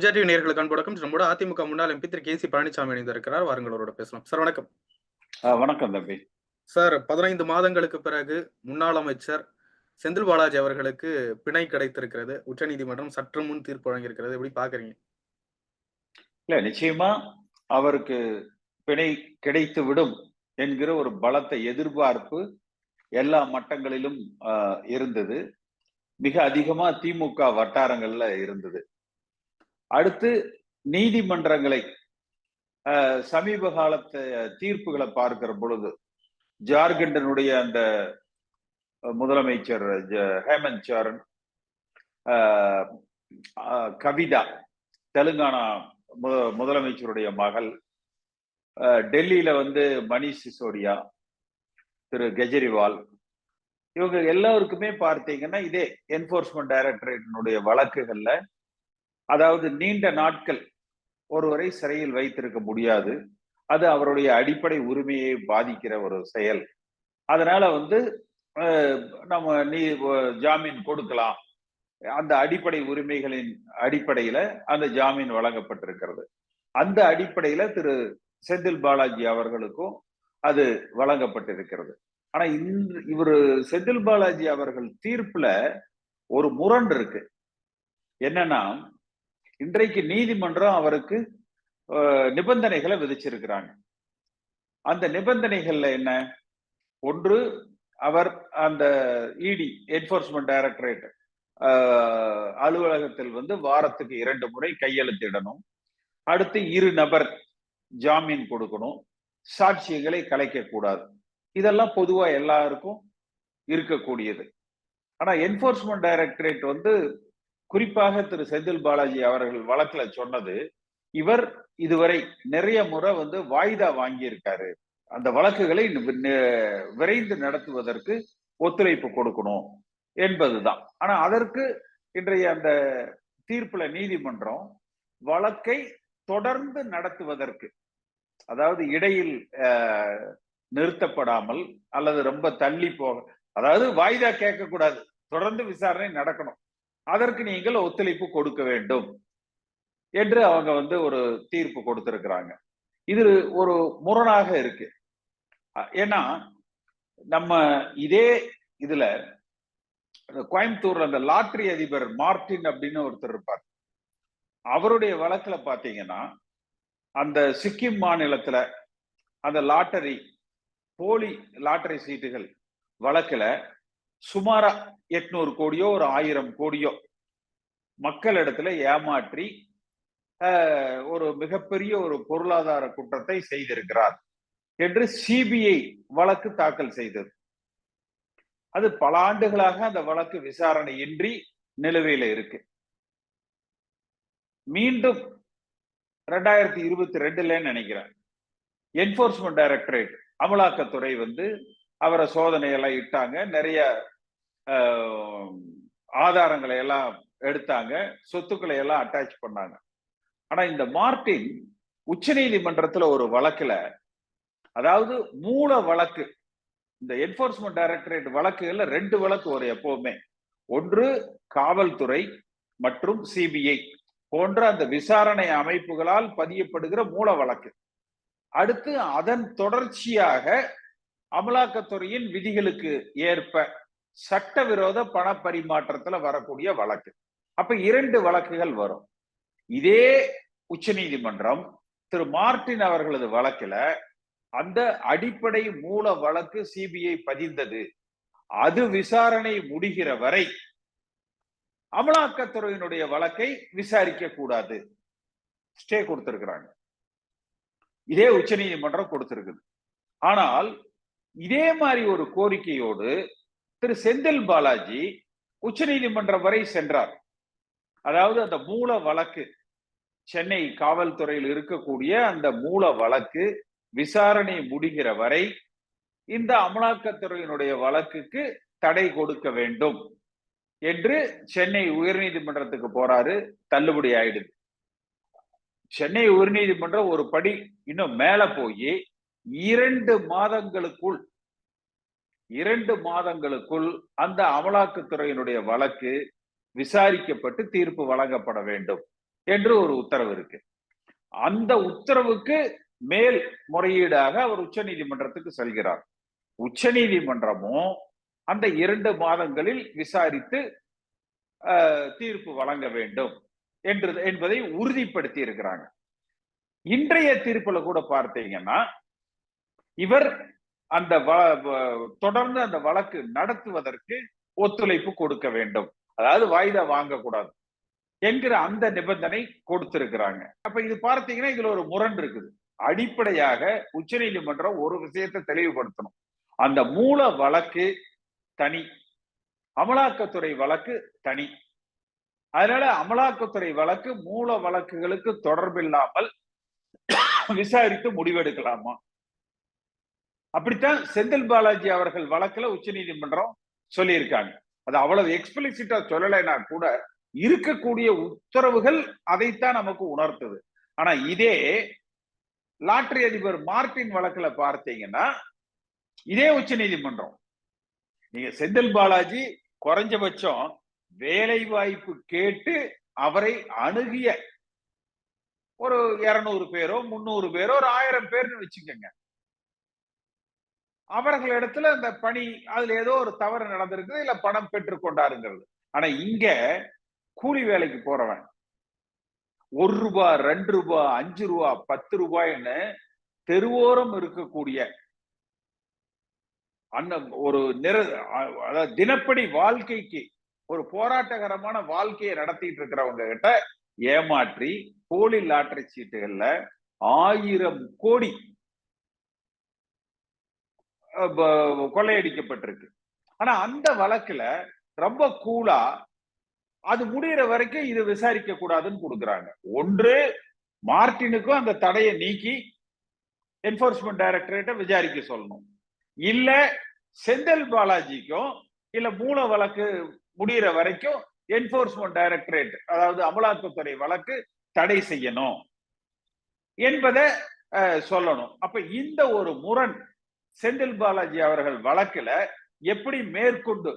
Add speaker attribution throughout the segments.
Speaker 1: எம்ஜிஆர் நேர்களுக்கு அன்பு நம்மோட அதிமுக முன்னாள் MP Thiru K C Palaniswami இணைந்திருக்கிறார். வாருங்கள் அவரோட பேசலாம். சார் வணக்கம்.
Speaker 2: வணக்கம் தம்பி.
Speaker 1: சார் பதினைந்து மாதங்களுக்கு பிறகு முன்னாள் அமைச்சர் செந்தில் பாலாஜி அவர்களுக்கு பிணை கிடைத்திருக்கிறது. உச்சநீதிமன்றம் சற்று முன் தீர்ப்பு வழங்கியிருக்கிறது. எப்படி பாக்குறீங்க
Speaker 2: இல்ல நிச்சயமா அவருக்கு பிணை கிடைத்து விடும் என்கிற ஒரு பலத்த எதிர்பார்ப்பு எல்லா மட்டங்களிலும் இருந்தது. மிக அதிகமா திமுக வட்டாரங்கள்ல இருந்தது. அடுத்து நீதிமன்றங்களை சமீப காலத்து தீர்ப்புகளை பார்க்கிற பொழுது ஜார்க்கண்டினுடைய அந்த முதலமைச்சர் ஜ- ஹேமந்த் சரண் கவிதா தெலுங்கானா மு- முதலமைச்சருடைய மகள் டெல்லியில வந்து மணிஷ் சிசோடியா திரு கெஜ்ரிவால் இவங்க எல்லாருக்குமே பார்த்தீங்கன்னா இதே என்போர்ஸ்மெண்ட் டைரக்டரேட்டினுடைய வழக்குகள்ல அதாவது நீண்ட நாட்கள் ஒருவரை சிறையில் வைத்திருக்க முடியாது. அது அவருடைய அடிப்படை உரிமையை பாதிக்கிற ஒரு செயல். அதனால வந்து நம்ம நீ ஜாமீன் கொடுக்கலாம். அந்த அடிப்படை உரிமைகளின் அடிப்படையில அந்த ஜாமீன் வழங்கப்பட்டிருக்கிறது. அந்த அடிப்படையில திரு செந்தில் பாலாஜி அவர்களுக்கும் அது வழங்கப்பட்டிருக்கிறது. ஆனா இன்று இவர் செந்தில் பாலாஜி அவர்கள் தீர்ப்புல ஒரு முரண் இருக்கு. என்னன்னா இன்றைக்கு நீதிமன்றம் அவருக்கு நிபந்தனைகளை விதிச்சிருக்கிறாங்க. அந்த நிபந்தனைகள்ல என்ன? ஒன்று அவர் அந்த இடி என்போர்ஸ்மெண்ட் டைரக்டரேட் அலுவலகத்தில் வந்து வாரத்துக்கு இரண்டு முறை கையெழுத்திடணும். அடுத்து இரு நபர் ஜாமீன் கொடுக்கணும். சாட்சியங்களை கலைக்க கூடாது இதெல்லாம் பொதுவா எல்லாருக்கும் இருக்கக்கூடியது. ஆனா என்போர்ஸ்மெண்ட் டைரக்டரேட் வந்து குறிப்பாக திரு செந்தில் பாலாஜி அவர்கள் வழக்குல சொன்னது இவர் இதுவரை நிறைய முறை வந்து வாய்தா வாங்கியிருக்காரு. அந்த வழக்குகளை விரைந்து நடத்துவதற்கு ஒத்துழைப்பு கொடுக்கணும் என்பதுதான். ஆனா அதற்கு இன்றைய அந்த தீர்ப்புல நீதிமன்றம் வழக்கை தொடர்ந்து நடத்துவதற்கு அதாவது இடையில் அஹ், நிறுத்தப்படாமல் அல்லது ரொம்ப தள்ளி போக அதாவது வாய்தா கேட்கக்கூடாது தொடர்ந்து விசாரணை நடக்கணும். அதற்கு நீங்கள் ஒத்துழைப்பு கொடுக்க வேண்டும் என்று அவங்க வந்து ஒரு தீர்ப்பு கொடுத்திருக்கிறாங்க. இது ஒரு முரணாக இருக்கு. ஏன்னா நம்ம இதே இதுல கோயம்புத்தூர்ல அந்த லாட்டரி அதிபர் மார்டின் அப்படின்னு ஒருத்தர் இருப்பார். அவருடைய வழக்குல பாத்தீங்கன்னா அந்த சிக்கிம் மாநிலத்துல அந்த லாட்டரி போலி லாட்டரி சீட்டுகள் வழக்குல சுமாரா எட்நூறு கோடியோ ஒரு ஆயிரம் கோடியோ மக்களிடத்துல ஏமாற்றி ஒரு மிகப்பெரிய ஒரு பொருளாதார குற்றத்தை செய்திருக்கிறார் என்று சிபிஐ வழக்கு தாக்கல் செய்தது. அது பல ஆண்டுகளாக அந்த வழக்கு விசாரணையின்றி நிலுவையில இருக்கு. மீண்டும் ரெண்டாயிரத்தி இருபத்தி ரெண்டுல நினைக்கிறேன். என்போர்ஸ்மெண்ட் டைரக்டரேட் அமலாக்கத்துறை வந்து அவரை சோதனை எல்லாம் இட்டாங்க. நிறைய ஆதாரங்களை எல்லாம் எடுத்தாங்க. சொத்துக்களை எல்லாம் அட்டாச் பண்ணாங்க. ஆனா இந்த மார்டின் உச்சநீதிமன்றத்துல ஒரு வழக்குல அதாவது மூல வழக்கு இந்த என்போர்ஸ்மெண்ட் டைரக்டரேட் வழக்குகள்ல ரெண்டு வழக்கு வரும் எப்பவுமே. ஒன்று காவல்துறை மற்றும் சிபிஐ போன்ற அந்த விசாரணை அமைப்புகளால் பதியப்படுகிற மூல வழக்கு. அடுத்து அதன் தொடர்ச்சியாக அமலாக்கத்துறையின் விதிகளுக்கு ஏற்ப சட்டவிரோத பண பரிமாற்றத்துல வரக்கூடிய வழக்கு. அப்ப இரண்டு வழக்குகள் வரும். இதே உச்சநீதிமன்றம் திரு மார்டின் அவர்களது வழக்குல அந்த அடிப்படை மூல வழக்கு சிபிஐ பதிந்தது. அது விசாரணை முடிகிற வரை அமலாக்கத்துறையினுடைய வழக்கை விசாரிக்க கூடாது. ஸ்டே கொடுத்திருக்கிறாங்க. இதே உச்ச நீதிமன்றம் கொடுத்திருக்குது. ஆனால் இதே மாதிரி ஒரு கோரிக்கையோடு திரு செந்தில் பாலாஜி உச்சநீதிமன்றம் வரை சென்றார். அதாவது அந்த மூல வழக்கு சென்னை காவல்துறையில் இருக்கக்கூடிய அந்த மூல வழக்கு விசாரணை முடிகிற வரை இந்த அமலாக்கத்துறையினுடைய வழக்குக்கு தடை கொடுக்க வேண்டும் என்று சென்னை உயர்நீதிமன்றத்துக்கு போறாரு தள்ளுபடி ஆயிடுது. சென்னை உயர்நீதிமன்றம் ஒரு படி இன்னும் மேல போய் இரண்டு மாதங்களுக்குள் இரண்டு மாதங்களுக்குள் அந்த அமலாக்கத்துறையினுடைய வழக்கு விசாரிக்கப்பட்டு தீர்ப்பு வழங்கப்பட வேண்டும் என்று ஒரு உத்தரவு இருக்கு. அந்த உத்தரவுக்கு மேல் முறையீடாக அவர் உச்ச நீதிமன்றத்துக்கு செல்கிறார். உச்ச நீதிமன்றமும் அந்த இரண்டு மாதங்களில் விசாரித்து தீர்ப்பு வழங்க வேண்டும் என்று என்பதை உறுதிப்படுத்தி இருக்கிறாங்க இன்றைய தீர்ப்புல கூட பார்த்தீங்கன்னா இவர் அந்த வ- தொடர்ந்து அந்த வழக்கு நடத்துவதற்கு ஒத்துழைப்பு கொடுக்க வேண்டும். அதாவது வாய்தா வாங்கக்கூடாது என்கிற அந்த நிபந்தனை கொடுத்திருக்கிறாங்க. அப்ப இது பார்த்தீங்கன்னா இதுல ஒரு முரண் இருக்குது. அடிப்படையாக உச்சநீதிமன்றம் ஒரு விஷயத்தை தெளிவுபடுத்தணும். அந்த மூல வழக்கு தனி. அமலாக்கத்துறை வழக்கு தனி. அதனால அமலாக்கத்துறை வழக்கு மூல வழக்குகளுக்கு தொடர்பில்லாமல் விசாரித்து முடிவெடுக்கலாமா? அப்படித்தான் செந்தில் பாலாஜி அவர்கள் வழக்குல உச்சநீதிமன்றம் சொல்லியிருக்காங்க. அது அவ்வளவு எக்ஸ்பிளிசிட்டா சொல்லலைன்னா கூட இருக்கக்கூடிய உத்தரவுகள் அதைத்தான் நமக்கு உணர்த்துது. ஆனா இதே லாட்டரி அதிபர் மார்டின் வழக்குல பார்த்தீங்கன்னா இதே உச்சநீதிமன்றம். நீங்க செந்தில் பாலாஜி குறைஞ்சபட்சம் வேலை வாய்ப்பு கேட்டு அவரை அணுகிய ஒரு இருநூறு பேரோ முந்நூறு பேரோ ஒரு ஆயிரம் பேர்னு வச்சுக்கோங்க. அவர்களிடத்துல அந்த பணி அதுல ஏதோ ஒரு தவறு நடந்திருக்குது இல்ல பணம் பெற்றுக்கொண்டாருங்கிறது ஆனா இங்க கூலி வேலைக்கு போறவன் ஒரு ரூபாய் ரெண்டு ரூபாய் அஞ்சு ரூபாய் பத்து ரூபாய்ன்னு தெருவோரம் இருக்கக்கூடிய அந்த ஒரு நிற அதாவது தினப்படி வாழ்க்கைக்கு ஒரு போராட்டகரமான வாழ்க்கையை நடத்திட்டு இருக்கிறவங்க கிட்ட ஏமாற்றி போலி லாட்டரி சீட்டுகள்ல ஆயிரம் கோடி கொள்ளையடிக்கப்பட்டிருக்கு. ஆனா அந்த வழக்குல ரொம்ப கூலா அது முடிகிற வரைக்கும் இது விசாரிக்க கூடாதுன்னு கொடுக்குறாங்க. ஒன்று மார்டினுக்கும் அந்த தடையை நீக்கி என்போர்ஸ்மெண்ட் டைரக்டரேட்டை விசாரிக்க சொல்லணும். இல்ல செந்தில் பாலாஜிக்கும் இல்ல மூல வழக்கு முடிகிற வரைக்கும் என்போர்ஸ்மெண்ட் டைரக்டரேட் அதாவது அமலாக்கத்துறை வழக்கு தடை செய்யணும் என்பதை சொல்லணும். அப்ப இந்த ஒரு முரண் செந்தில் பாலாஜி அவர்கள் வழக்குல எப்படி மேற்கொண்டு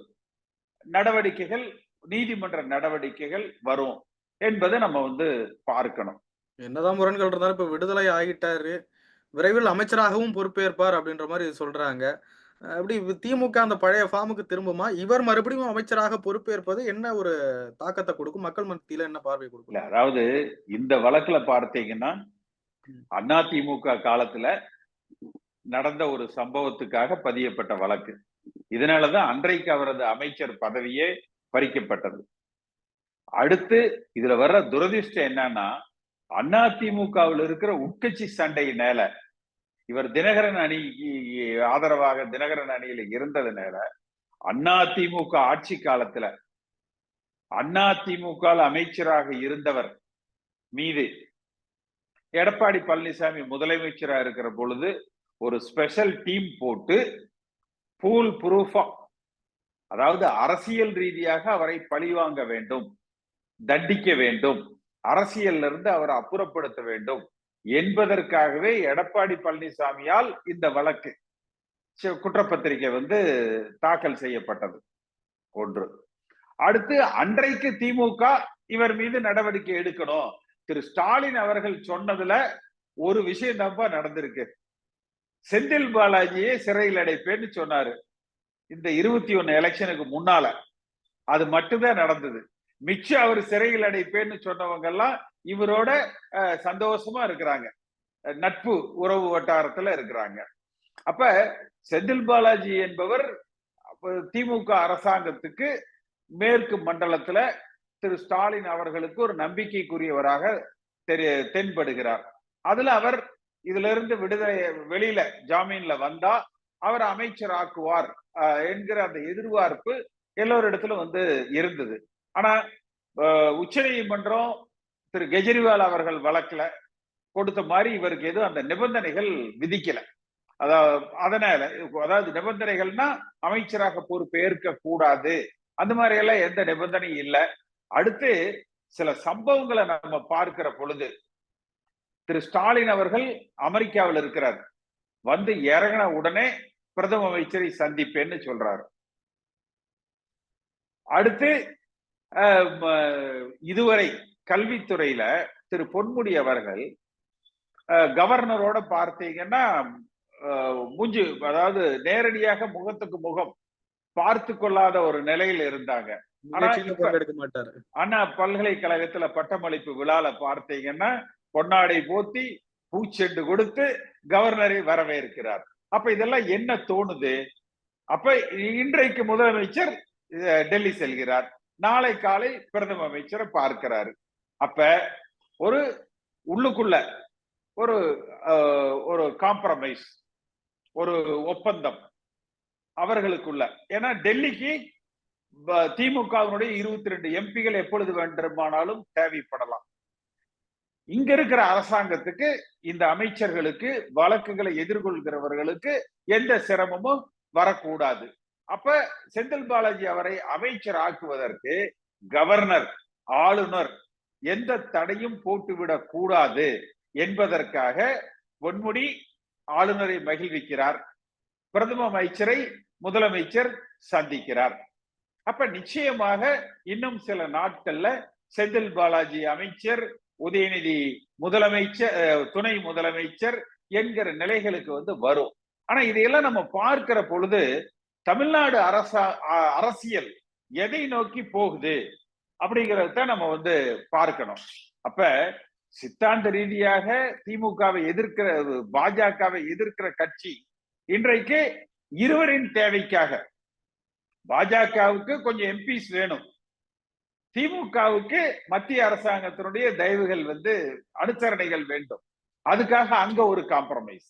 Speaker 2: நடவடிக்கைகள் நீதிமன்ற நடவடிக்கைகள் வரும் என்பதை நம்ம வந்து பார்க்கணும்.
Speaker 1: என்னதான் முரண்கள் இருந்தாலும் இப்ப விடுதலை ஆகிட்டாரு. விரைவில் அமைச்சராகவும் பொறுப்பேற்பார் அப்படின்ற மாதிரி சொல்றாங்க. அப்படி திமுக அந்த பழைய ஃபார்முக்கு திரும்புமா? இவர் மறுபடியும் அமைச்சராக பொறுப்பேற்பது என்ன ஒரு தாக்கத்தை கொடுக்கும்? மக்கள் மத்தியில என்ன பார்வை கொடுக்கும்?
Speaker 2: அதாவது இந்த வழக்குல பார்த்தீங்கன்னா அதிமுக காலத்துல நடந்த ஒரு சம்பவத்துக்காக பதியப்பட்ட வழக்கு. இதனாலதான் அன்றைக்கு அவரது அமைச்சர் பதவியே பறிக்கப்பட்டது. அடுத்து இதுல வர்ற துரதிர்ஷ்டம் என்னன்னா அதிமுகவில் இருக்கிற உட்கட்சி சண்டையினால இவர் தினகரன் அணிக்கு ஆதரவாக தினகரன் அணியில இருந்ததுனால அதிமுக ஆட்சி காலத்துல அதிமுக அமைச்சராக இருந்தவர் மீது எடப்பாடி பழனிசாமி முதலமைச்சரா இருக்கிற பொழுது ஒரு ஸ்பெஷல் டீம் போட்டு பூல் ப்ரூஃபா அதாவது அரசியல் ரீதியாக அவரை பழிவாங்க வேண்டும் தண்டிக்க வேண்டும் அரசியல்ல இருந்து அவரை அப்புறப்படுத்த வேண்டும் என்பதற்காகவே எடப்பாடி பழனிசாமியால் இந்த வழக்கு குற்றப்பத்திரிகை வந்து தாக்கல் செய்யப்பட்டது ஒன்று. அடுத்து அன்றைக்கு திமுக இவர் மீது நடவடிக்கை எடுக்கணும். திரு ஸ்டாலின் அவர்கள் சொன்னதுல ஒரு விஷயம் தான்ப்பா நடந்திருக்கு. செந்தில் பாலாஜியே சிறையில் அடைப்பேன்னு சொன்னாரு. இந்த இருபத்தி ஒண்ணு எலெக்ஷனுக்கு முன்னால. அது மட்டும்தான் நடந்தது. மிச்சம் அவர் சிறையில் அடைப்பேன்னு சொன்னவங்க எல்லாம் இவரோட அஹ், சந்தோஷமா இருக்கிறாங்க. நட்பு உறவு வட்டாரத்துல இருக்கிறாங்க. அப்ப செந்தில் பாலாஜி என்பவர் திமுக அரசாங்கத்துக்கு மேற்கு மண்டலத்துல திரு ஸ்டாலின் அவர்களுக்கு ஒரு நம்பிக்கைக்குரியவராக தெரிய தென்படுகிறார். அதுல அவர் இதுல இருந்து விடுதலை வெளியில ஜாமீன்ல வந்தா அவர் அமைச்சர் ஆக்குவார் என்கிற அந்த எதிர்பார்ப்பு எல்லோரிடத்துல வந்து இருந்தது. ஆனா உச்ச நீதிமன்றம் திரு கெஜ்ரிவால் அவர்கள் வழக்குல கொடுத்த மாதிரி இவருக்கு எதுவும் அந்த நிபந்தனைகள் விதிக்கல. அதாவது அதனால அதாவது நிபந்தனைகள்னா அமைச்சராக பொறுப்பு ஏற்க கூடாது. அந்த மாதிரி எல்லாம் எந்த நிபந்தனையும் இல்லை. அடுத்து சில சம்பவங்களை நம்ம பார்க்கிற பொழுது திரு ஸ்டாலின் அவர்கள் அமெரிக்காவில் இருக்கிறார். வந்து இறங்கின உடனே பிரதம அமைச்சரை சந்திப்பேன்னு சொல்றாரு. அடுத்து இதுவரை கல்வித்துறையில திரு பொன்முடி அவர்கள் கவர்னரோட பார்த்தீங்கன்னா மூஞ்சி அதாவது நேரடியாக முகத்துக்கு முகம் பார்த்து கொள்ளாத ஒரு நிலையில இருந்தாங்க. ஆனா பல்கலைக்கழகத்துல பட்டமளிப்பு விழால பார்த்தீங்கன்னா பொன்னாடை போத்தி பூச்செண்டு கொடுத்து கவர்னரை வரவேற்கிறார். அப்ப இதெல்லாம் என்ன தோணுது? அப்ப இன்றைக்கு முதலமைச்சர் டெல்லி செல்கிறார். நாளை காலை பிரதம அமைச்சரை பார்க்கிறாரு. அப்ப ஒரு உள்ளுக்குள்ள ஒரு ஒரு காம்ப்ரமைஸ் ஒரு ஒப்பந்தம் அவர்களுக்குள்ள. ஏன்னா டெல்லிக்கு திமுகவினுடைய இருபத்தி ரெண்டு எம்பிகள் எப்பொழுது வேண்டுமானாலும் தேவைப்படலாம். இங்க இருக்கிற அரசாங்கத்துக்கு இந்த அமைச்சர்களுக்கு வழக்குகளை எதிர்கொள்கிறவர்களுக்கு எந்த சிரமமும் வரக்கூடாது. அப்ப செந்தில் பாலாஜி அவரை அமைச்சர் ஆக்குவதற்கு கவர்னர் ஆளுநர் எந்த தடையும் போட்டுவிடக் கூடாது என்பதற்காக பொன்முடி ஆளுநரை மகிழ்விக்கிறார். பிரதம அமைச்சரை முதலமைச்சர் சந்திக்கிறார். அப்ப நிச்சயமாக இன்னும் சில நாட்கள்ல செந்தில் பாலாஜி அமைச்சர் உதயநிதி முதலமைச்சர் துணை முதலமைச்சர் என்கிற நிலைகளுக்கு வந்து வரும். ஆனா இதையெல்லாம் நம்ம பார்க்கிற பொழுது தமிழ்நாடு அரசா அ- அரசியல் எதை நோக்கி போகுது அப்படிங்கறத நம்ம வந்து பார்க்கணும். அப்ப சித்தாந்த ரீதியாக திமுகவை எதிர்க்கிற பாஜகவை எதிர்க்கிற கட்சி இன்றைக்கு இருவரின் தேவைக்காக பாஜகவுக்கு கொஞ்சம் எம்பிஸ் வேணும். திமுகவுக்கு மத்திய அரசாங்கத்தினுடைய தயவுகள் வந்து அனுசரணைகள் வேண்டும். அதுக்காக அங்க ஒரு காம்ப்ரமைஸ்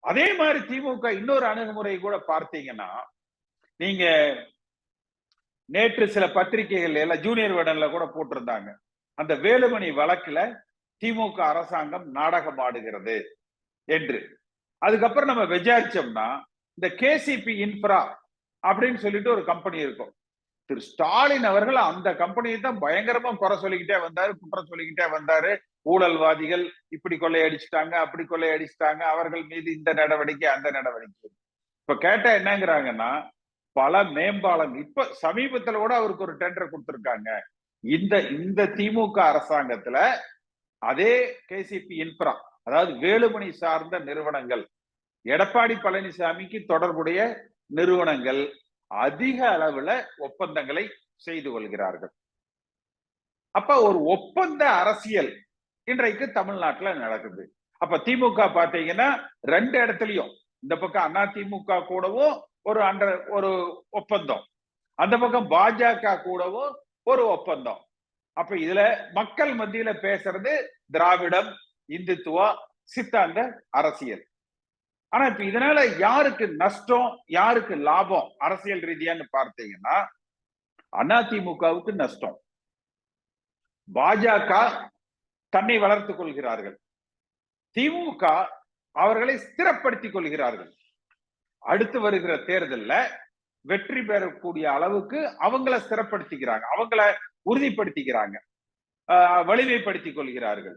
Speaker 2: அதே மாதிரி திமுக இன்னொரு அணுகுமுறை கூட பார்த்தீங்கன்னா நீங்க நேற்று சில பத்திரிகைகள் எல்லாம் ஜூனியர் விடன்ல கூட போட்டிருந்தாங்க. அந்த வேலுமணி வழக்குல திமுக அரசாங்கம் நாடகம் ஆடுகிறது என்று. அதுக்கப்புறம் நம்ம விசாரிச்சோம்னா இந்த கேசிபி இன்ஃப்ரா அப்படின்னு சொல்லிட்டு ஒரு கம்பெனி இருக்கும். திரு ஸ்டாலின் அவர்கள் அந்த கம்பெனியை தான் பயங்கரமா குறை சொல்லிக்கிட்டே வந்தாரு குற்றம் சொல்லிக்கிட்டே வந்தாரு. ஊழல்வாதிகள் இப்படி கொள்ளையடிச்சிட்டாங்க அப்படி கொள்ளையடிச்சிட்டாங்க அவர்கள் மீது இந்த நடவடிக்கை அந்த நடவடிக்கை. இப்ப கேட்டா என்னங்கிறாங்கன்னா பல மேம்பாலம் இப்ப சமீபத்துல கூட அவருக்கு ஒரு டெண்டர் கொடுத்திருக்காங்க. இந்த இந்த திமுக அரசாங்கத்துல அதே கேசிபி இன்ஃப்ரா அதாவது வேலுமணி சார்ந்த நிறுவனங்கள் எடப்பாடி பழனிசாமிக்கு தொடர்புடைய நிறுவனங்கள் அதிக அளவுல ஒப்பந்தங்களை செய்து கொள்கிறார்கள். அப்ப ஒரு ஒப்பந்த அரசியல் இன்றைக்கு தமிழ்நாட்டுல நடக்குது. அப்ப திமுக பாத்தீங்கன்னா ரெண்டு இடத்துலயும் இந்த பக்கம் அண்ணா திமுக கூடவும் ஒரு அன்ற ஒரு ஒப்பந்தம். அந்த பக்கம் பாஜக கூடவும் ஒரு ஒப்பந்தம். அப்ப இதுல மக்கள் மத்தியில பேசுறது திராவிடம் இந்துத்துவா சித்தாந்த அரசியல். ஆனா இப்ப இதனால யாருக்கு நஷ்டம் யாருக்கு லாபம் அரசியல் ரீதியான்னு பார்த்தீங்கன்னா அதிமுகவுக்கு நஷ்டம். பாஜக தன்னை வளர்த்துக் கொள்கிறார்கள். திமுக அவர்களை ஸ்திரப்படுத்திக் கொள்கிறார்கள். அடுத்து வருகிற தேர்தல்ல வெற்றி பெறக்கூடிய அளவுக்கு அவங்கள ஸ்திரப்படுத்திக்கிறாங்க. அவங்கள உறுதிப்படுத்திக்கிறாங்க. வலிமைப்படுத்திக் கொள்கிறார்கள்.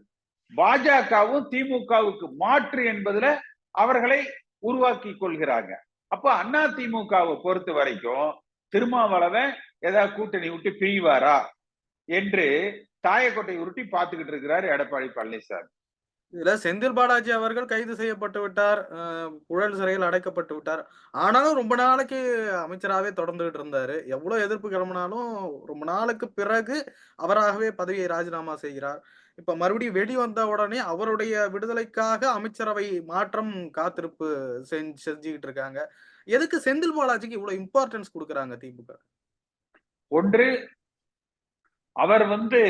Speaker 2: பாஜகவும் திமுகவுக்கு மாற்று என்பதுல அவர்களை உருவாக்கி கொள்கிறாங்க. அப்ப அண்ணா திமுகவை பொறுத்த வரைக்கும் திருமாவளவன் ஏதாவது கூட்டணி விட்டு பிரிவாரா என்று தாயக்கோட்டை உருட்டி பார்த்துக்கிட்டு இருக்கிறார் எடப்பாடி பழனிசாமி.
Speaker 1: இதுல செந்தில் பாலாஜி அவர்கள் கைது செய்யப்பட்டு விட்டார் அஹ், புழல் சிறையில் அடைக்கப்பட்டு விட்டார். ஆனாலும் ரொம்ப நாளைக்கு அமைச்சராகவே தொடர்ந்துகிட்டு இருந்தாரு. எவ்வளவு எதிர்ப்பு கிளம்பினாலும் ரொம்ப நாளுக்கு பிறகு அவராகவே பதவியை ராஜினாமா செய்கிறார். இப்ப மறுபடியும் வெடி வந்த உடனே அவருடைய விடுதலைக்காக அமைச்சரவை மாற்றம் காத்திருப்பு செஞ்சு செஞ்சுக்கிட்டு இருக்காங்க. எதுக்கு செந்தில் பாலாஜிக்கு இவ்வளவு இம்பார்ட்டன்ஸ் கொடுக்குறாங்க திமுக?
Speaker 2: ஒன்று அவர் வந்து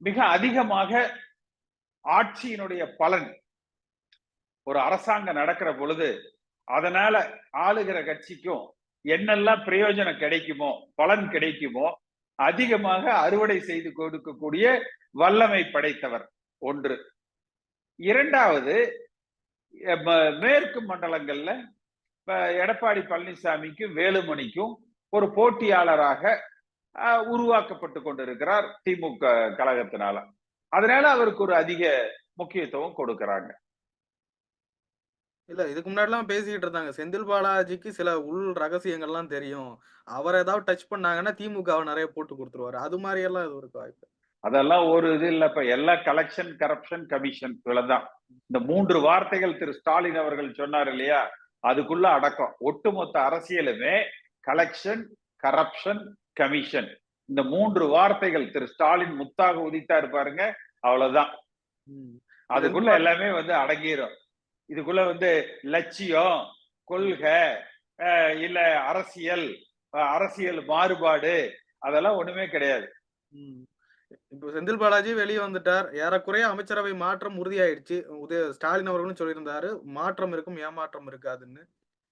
Speaker 2: மிக அதிகமாக ஆட்சியினுடைய பலன் ஒரு அரசாங்கம் நடக்கிற பொழுது அதனால ஆளுகிற கட்சிக்கும் என்னெல்லாம் பிரயோஜனம் கிடைக்குமோ பலன் கிடைக்குமோ அதிகமாக அறுவடை செய்து கொடுக்கக்கூடிய வல்லமை படைத்தவர் ஒன்று. இரண்டாவது மேற்கு மண்டலங்கள்ல எடப்பாடி பழனிசாமிக்கும் வேலுமணிக்கும் ஒரு போட்டியாளராக உருவாக்கப்பட்டு கொண்டிருக்கிறார் திமுக கழகத்தினால. அதனால அவருக்கு ஒரு அதிக முக்கியத்துவம் கொடுக்கறாங்க.
Speaker 1: இல்ல இதுக்கு முன்னாடிலாம் பேசிக்கிட்டு இருந்தாங்க. செந்தில் பாலாஜிக்கு சில உள் ரகசியங்கள்லாம் தெரியும். அவர ஏதாவது டச் பண்ணாங்கன்னா, திமுகவ நெறைய போட்டு குடுத்துருவாரு. அது மாரியெல்லாம் எதுவும் இருக்கா வாய்ப்பு?
Speaker 2: அதெல்லாம் ஒரு இது இல்லப்ப எல்லா கலெக்ஷன் கரப்ஷன் கமிஷன் இவ்வளவுதான் இந்த மூன்று வார்த்தைகள் திரு ஸ்டாலின் அவர்கள் சொன்னார் இல்லையா அதுக்குள்ள அடக்கம் ஒட்டுமொத்த அரசியலுமே கலெக்ஷன் கரப்ஷன் கமிஷன் இந்த மூன்று வார்த்தைகள் திரு ஸ்டாலின் முத்தாக உதித்தாரு பாருங்க அவ்வளவுதான். அதுக்குள்ள எல்லாமே வந்து அடங்கிரும் இதுக்குள்ள வந்து லட்சியம் கொள்கை அஹ் இல்ல அரசியல் அரசியல் மாறுபாடு அதெல்லாம் ஒண்ணுமே கிடையாது
Speaker 1: இப்போ செந்தில் பாலாஜி வெளிய வந்துட்டார். ஏறக்குறைய அமைச்சரவை மாற்றம் உறுதியாயிடுச்சு. உதய ஸ்டாலின் அவர்களும் சொல்லியிருந்தாரு. மாற்றம் இருக்கும், ஏமாற்றம் இருக்காதுன்னு.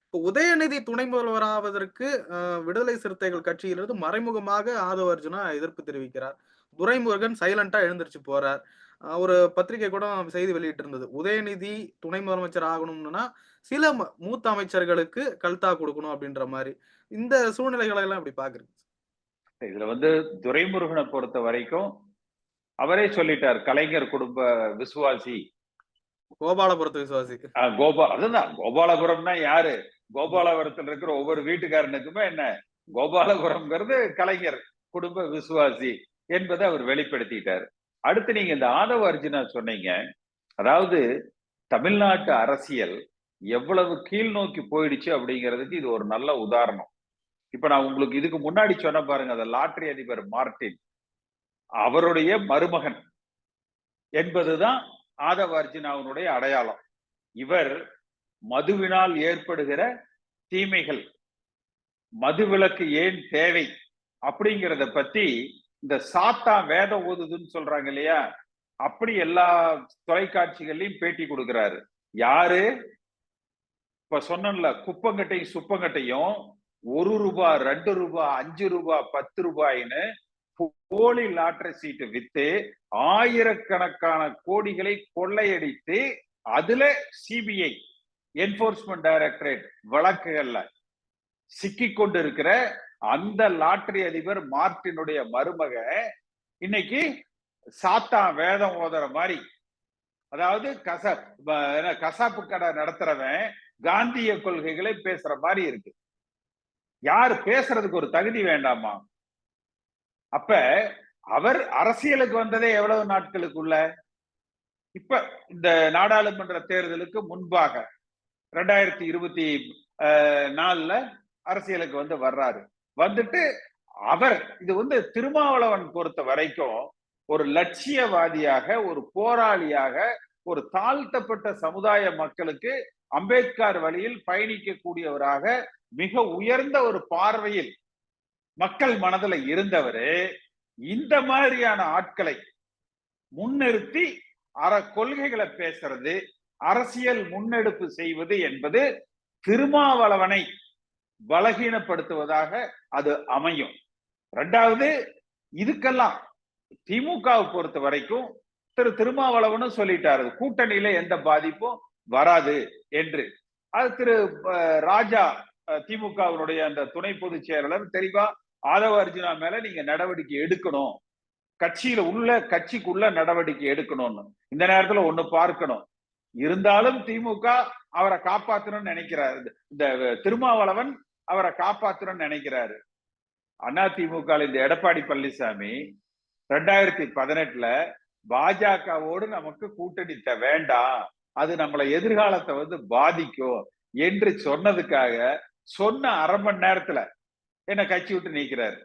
Speaker 1: இப்போ உதயநிதி துணை முதல்வராவதற்கு அ விடுதலை சிறுத்தைகள் கட்சியிலிருந்து மறைமுகமாக ஆதவ அர்ஜுனா எதிர்ப்பு தெரிவிக்கிறார். துரைமுருகன் சைலண்டா எழுந்திருச்சு போறார். ஒரு பத்திரிகை கூட செய்தி வெளியிட்டிருந்தது. உதயநிதி துணை முதலமைச்சர் ஆகணும்னா, சில மூத்த அமைச்சர்களுக்கு கல்தா குடுக்கணும் அப்படின்ற மாரி. இந்த சூழ்நிலைகளை எல்லாம் எப்படி பார்க்குறீங்க?
Speaker 2: இதுல வந்து துரைமுருகனை பொறுத்த வரைக்கும் அவரே சொல்லிட்டார் கலைஞர் குடும்ப விசுவாசி
Speaker 1: கோபாலபுரத்து விசுவாசி.
Speaker 2: கோபா அதுதான் கோபாலபுரம்னா யாரு கோபாலபுரத்துல இருக்கிற ஒவ்வொரு வீட்டுக்காரனுக்குமே என்ன கோபாலபுரம்ங்கிறது கலைஞர் குடும்ப விசுவாசி என்பதை அவர் வெளிப்படுத்திட்டார் அடுத்து நீங்க இந்த ஆதவ அர்ஜுனா சொன்னீங்க. அதாவது தமிழ்நாட்டு அரசியல் எவ்வளவு கீழ் நோக்கி போயிடுச்சு அப்படிங்கிறதுக்கு இது ஒரு நல்ல உதாரணம். இப்ப நான் உங்களுக்கு இதுக்கு முன்னாடி சொன்ன பாருங்க அந்த லாட்ரி அதிபர் மார்டின் அவருடைய மருமகன் என்பதுதான் ஆதவ அர்ஜுனாவினுடைய அடையாளம். இவர் மதுவினால் ஏற்படுகிற தீமைகள் மதுவிலக்கு ஏன் தேவை அப்படிங்கிறத பத்தி இந்த சாத்தா வேதம் ஓதுதுன்னு சொல்றாங்க இல்லையா? அப்படி எல்லா தொலைக்காட்சிகள்லயும் பேட்டி கொடுக்கிறாரு. யாரு? இப்ப சொன்னல குப்பங்கட்டையும் சுப்பங்கட்டையும் ஒரு ரூபாய் ரெண்டு ரூபாய் அஞ்சு ரூபாய் பத்து ரூபாயின்னு போலி லாட்டரி சீட்டு வித்து ஆயிரக்கணக்கான கோடிகளை கொள்ளையடித்து அதுல சிபிஐ என்போர்ஸ்மெண்ட் டைரக்டரேட் வழக்குகள்ல சிக்கி கொண்டு இருக்கிற அந்த லாட்டரி அதிபர் மார்டினுடைய மருமக இன்னைக்கு சாத்தா வேதம் ஓதுற மாதிரி. அதாவது கச கசாப்பு கடை நடத்துறவன் காந்திய கொள்கைகளை பேசுற மாதிரி இருக்கு. யார் பேசுறதுக்கு ஒரு தகுதி வேண்டாமா? அப்ப அவர் அரசியலுக்கு வந்ததே எவ்வளவு நாட்களுக்குள்ள? இப்ப இந்த நாடாளுமன்ற தேர்தலுக்கு முன்பாக ரெண்டாயிரத்தி இருபத்தி நாலுல அரசியலுக்கு வந்து வர்றாரு. வந்துட்டு அவர் இது வந்து திருமாவளவன் பொறுத்த வரைக்கும் ஒரு லட்சியவாதியாக ஒரு போராளியாக ஒரு தாழ்த்தப்பட்ட சமுதாய மக்களுக்கு அம்பேத்கர் வழியில் பயணிக்கக்கூடியவராக மிக உயர்ந்த ஒரு பார்வையில் மக்கள் மனதுல இருந்தவர். இந்த மாதிரியான ஆட்களை முன்னிறுத்தி அற கொள்கைகளை பேசுறது அரசியல் முன்னெடுப்பு செய்வது என்பது திருமாவளவனை பலகீனப்படுத்துவதாக அது அமையும். ரெண்டாவது இதுக்கெல்லாம் திமுகவை பொறுத்த வரைக்கும் திரு திருமாவளவனும் சொல்லிட்டாரு கூட்டணியில எந்த பாதிப்பும் வராது என்று. அது திரு ராஜா திமுகவினுடைய அந்த துணை பொதுச் செயலாளர் தெளிவா ஆதவ அர்ஜுனா மேல நீங்க நடவடிக்கை எடுக்கணும். கட்சியில உள்ள கட்சிக்குள்ள நடவடிக்கை எடுக்கணும்னு. இந்த நேரத்துல ஒண்ணு பார்க்கணும். இருந்தாலும் திமுக அவரை காப்பாத்தணும்னு நினைக்கிறாரு. இந்த திருமாவளவன் அவரை காப்பாற்றணும்னு நினைக்கிறாரு. அண்ணா திமுக இந்த எடப்பாடி பழனிசாமி ரெண்டாயிரத்தி பதினெட்டுல பாஜகவோடு நமக்கு கூட்டணித்த வேண்டாம். அது நம்மளை எதிர்காலத்தை வந்து பாதிக்கும் என்று சொன்னதுக்காக சொன்ன அரை மணி நேரத்துல என்ன கட்சி விட்டு நீக்கிறாரு.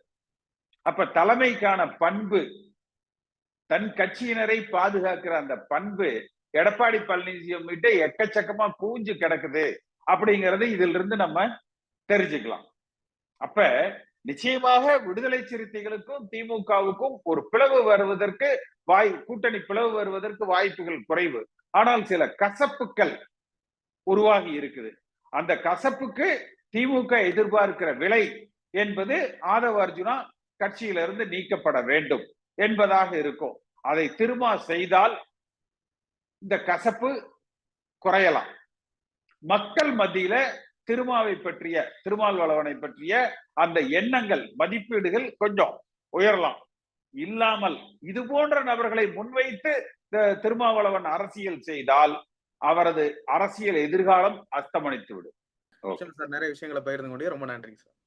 Speaker 2: அப்ப தலைமைக்கான பண்பு தன் கட்சியினரை பாதுகாக்கிற அந்த பண்பு எடப்பாடி பழனிசாமி கிட்ட எக்கச்சக்கமா கூஞ்சு கிடக்குது அப்படிங்கறது இதுல இருந்து நம்ம தெரிஞ்சுக்கலாம். அப்ப நிச்சயமாக விடுதலை சிறுத்தைகளுக்கும் திமுகவுக்கும் ஒரு பிளவு வருவதற்கு வாய் கூட்டணி பிளவு வருவதற்கு வாய்ப்புகள் குறைவு. ஆனால் சில கசப்புக்கள் உருவாகி இருக்குது. அந்த கசப்புக்கு திமுக எதிர்பார்க்கிற விலை என்பது ஆதவ அர்ஜுனா கட்சியிலிருந்து நீக்கப்பட வேண்டும் என்பதாக இருக்கும். அதை திருமா செய்தால் இந்த கசப்பு குறையலாம். மக்கள் மத்தியில திருமாவை பற்றிய திருமாவளவனை பற்றிய அந்த எண்ணங்கள் மதிப்பீடுகள் கொஞ்சம் உயரலாம். இல்லாமல் இது போன்ற நபர்களை முன்வைத்து திருமாவளவன் அரசியல் செய்தால் அவரது அரசியல் எதிர்காலம் அஸ்தமனித்து விடும்
Speaker 1: சார் நிறைய விஷயங்களை பகிர்ந்து கொண்டே ரொம்ப நன்றிங்க சார்.